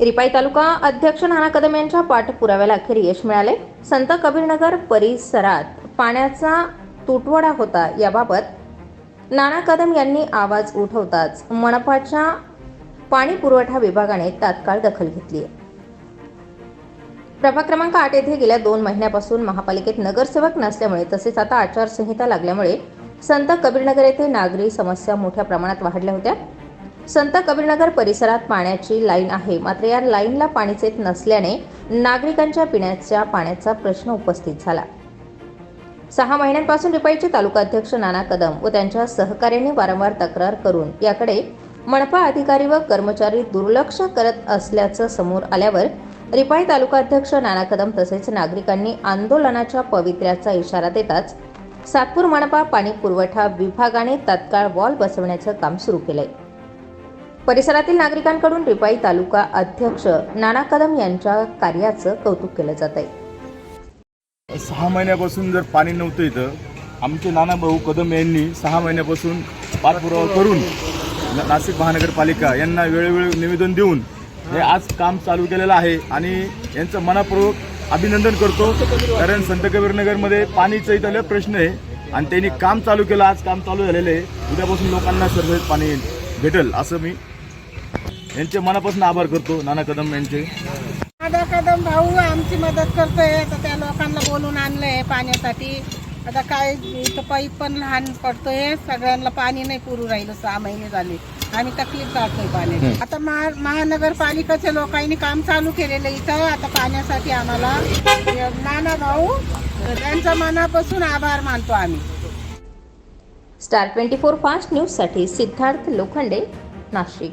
रिपाई तालुका अध्यक्ष नाना कदम यांच्या पाठपुराव्याला अखेर यश मिळाले. संत कबीरनगर परिसरात पाण्याचा तुटवडा होता याबाबत नाना कदम यांनी आवाज उठवताच मनपाच्या पाणी पुरवठा विभागाने तात्काळ दखल घेतली आहे. प्रभाग क्रमांक आठ येथे गेल्या दोन महिन्यापासून महापालिकेत नगरसेवक नसल्यामुळे तसेच आता आचारसंहिता लागल्यामुळे संत कबीरनगर येथे नागरी समस्या मोठ्या प्रमाणात वाढल्या होत्या. संत कबीरनगर परिसरात पाण्याची लाईन आहे. मात्र या लाईनला पाणीच येत नसल्याने नागरिकांच्या पिण्याच्या पाण्याचा प्रश्न उपस्थित झाला. सहा महिन्यांपासून रिपाईचे तालुका अध्यक्ष नाना कदम व त्यांच्या सहकार्याने वारंवार तक्रार करून याकडे मनपा अधिकारी व कर्मचारी दुर्लक्ष करत असल्याचं समोर आल्यावर रिपाई तालुका अध्यक्ष नाना कदम तसेच नागरिकांनी आंदोलनाच्या पवित्र्याचा इशारा देताच सातपूर मनपा पाणी पुरवठा विभागाने तात्काळ वॉल बसवण्याचं काम सुरू केलंय. परिसरातील नागरिकांकडून रिपाई तालुका अध्यक्ष नाना कदम यांच्या कार्याचं कौतुक केलं जात आहे. सहा महिन्यापासून जर पाणी नव्हतं इथं आमचे नाना भाऊ कदम यांनी सहा महिन्यापासून पाठपुरावा करून नाशिक महानगरपालिका यांना वेळोवेळी निवेदन देऊन हे आज काम चालू केलेलं आहे आणि यांचं मनापूर्वक अभिनंदन करतो. कारण संत कबीरनगरमध्ये पाणीचं इथं लय प्रश्न आहे आणि त्यांनी काम चालू केलं आज काम चालू झालेलं आहे. उद्यापासून लोकांना सर्व पाणी भेटेल असं मी यांचे मनापासून आभार करतो. नाना कदम यांचे. माझा कदम भाऊ आमची मदत करतोय. तर त्या लोकांना बोलून आणलंय पाण्यासाठी. आता काय इथं पाईप पण लहान पडतोय. सगळ्यांना पाणी नाही पुरू राहिलं. सहा महिने झाले. आम्ही तकलीफ काढतोय पाण्याची. आता महा महानगरपालिकेच्या लोकांनी काम चालू केलेलं इथं. आता पाण्यासाठी आम्हाला नाना भाऊ त्यांचा मनापासून आभार मानतो आम्ही. स्टार ट्वेंटी फोर फास्ट न्यूजसाठी सिद्धार्थ लोखंडे नाशिक.